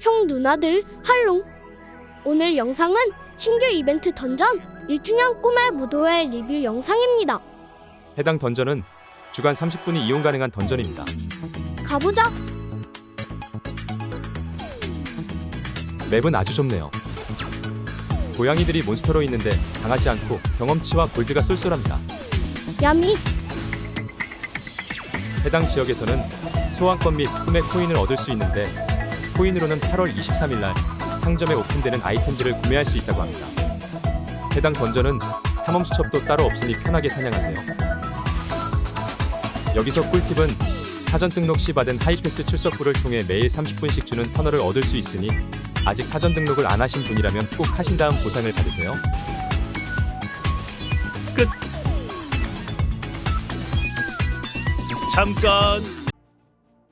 형 누나들 할롱 오늘 영상은 신규 이벤트 던전 1주년 꿈의 무도회 리뷰 영상입니다 해당 던전은 주간 30분이 이용 가능한 던전입니다. 가보자 맵은 아주 좁네요. 고양이들이 몬스터로 있는데 강하지 않고 경험치와 골드가 쏠쏠합니다. 야미 해당 지역에서는 소환권 및 꿈의 코인을 얻을 수 있는데 코인으로는 8월 23일 날 상점에 오픈되는 아이템들을 구매할 수 있다고 합니다. 해당 던전은 탐험 수첩도 따로 없으니 편하게 사냥하세요. 여기서 꿀팁은 사전 등록 시 받은 하이패스 출석부를 통해 매일 30분씩 주는 터널을 얻을 수 있으니 아직 사전 등록을 안 하신 분이라면 꼭 하신 다음 보상을 받으세요. 잠깐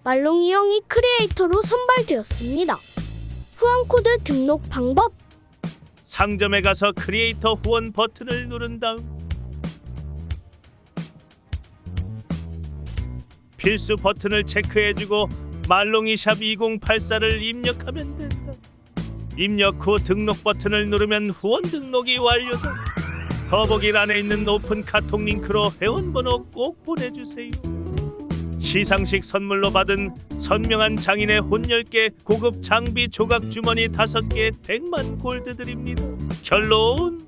말롱이 형이 크리에이터로 선발되었습니다 후원 코드 등록 방법 상점에 가서 크리에이터 후원 버튼을 누른 다음 필수 버튼을 체크해주고 말롱이샵 2084를 입력하면 된다. 입력 후 등록 버튼을 누르면 후원 등록이 완료다. 더보기란에 있는 오픈 카톡 링크로 회원번호 꼭 보내주세요. 시상식 선물로 받은 선명한 장인의 혼 10개, 고급 장비 조각 주머니 5개, 100만 골드 드립니다. 결론.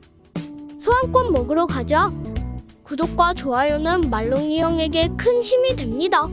소환권 먹으러 가자 구독과 좋아요는 말롱이 형에게 큰 힘이 됩니다